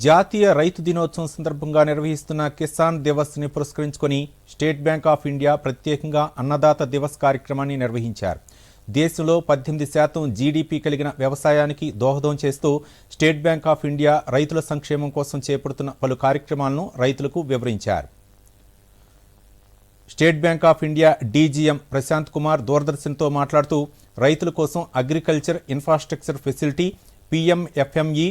జాతీయ రైతు దినోత్సవం సందర్భంగా నిర్వహిస్తున్న కిసాన్ దివస్ని పురస్కరించుకొని స్టేట్ బ్యాంక్ ఆఫ్ ఇండియా ప్రత్యేకంగా అన్నదాత దివస్ కార్యక్రమాన్ని నిర్వహించారు. దేశంలో పద్దెనిమిది శాతం జీడీపీ కలిగిన వ్యవసాయానికి దోహదం చేస్తూ స్టేట్ బ్యాంక్ ఆఫ్ ఇండియా రైతుల సంక్షేమం కోసం చేపడుతున్న పలు కార్యక్రమాలను రైతులకు వివరించారు. State bank of India DGM Prashant Kumar దూరదర్శన్తో మాట్లాడుతూ రైతుల కోసం agriculture infrastructure facility PMFME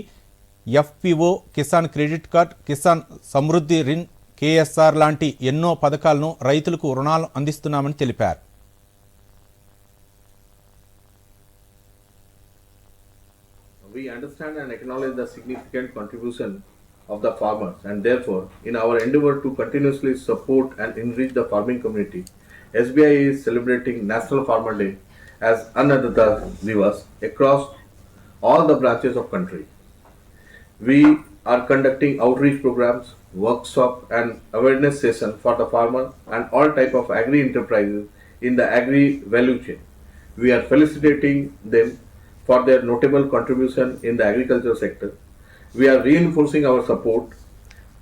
FPO Kisan credit card Kisan Samriddhi Rin KSR లాంటి ఎన్నో పథకాలను రైతులకు రుణాలు అందిస్తున్నామని తెలిపారు we understand and acknowledge the significant contribution of the farmers and therefore in our endeavor to continuously support and enrich the farming community sbi is celebrating national farmer day as another divas across all the branches of country we are conducting outreach programs workshop and awareness session for the farmer and all type of agri enterprises in the agri value chain we are felicitating them for their notable contribution in the agriculture sector. We are reinforcing our support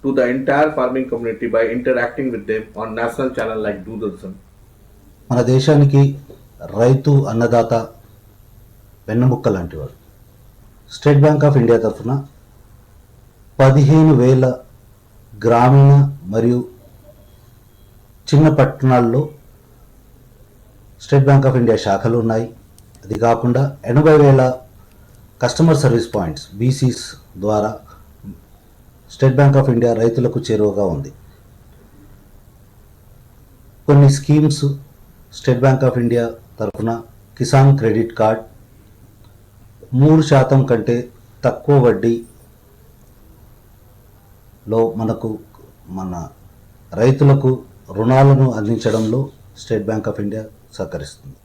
to the entire farming community by interacting with them on national channel like Doordarshan. మన దేశానికి రైతు అన్నదాత వెన్నముక్క లాంటివారు state bank of India తరఫున పదిహేను వేల గ్రామీణ మరియు చిన్న పట్టణాల్లో స్టేట్ బ్యాంక్ ఆఫ్ ఇండియా శాఖలు ఉన్నాయి. అది కాకుండా ఎనభై వేల కస్టమర్ సర్వీస్ పాయింట్స్ బీసీస్ ద్వారా స్టేట్ బ్యాంక్ ఆఫ్ ఇండియా రైతులకు చేరువగా ఉంది. కొన్ని schemes State Bank of India తరఫున కిసాన్ క్రెడిట్ కార్డ్ మూడు శాతం కంటే తక్కువ వడ్డీ లో మనకు మన రైతులకు రుణాలను అందించడంలో స్టేట్ బ్యాంక్ ఆఫ్ ఇండియా సహకరిస్తుంది.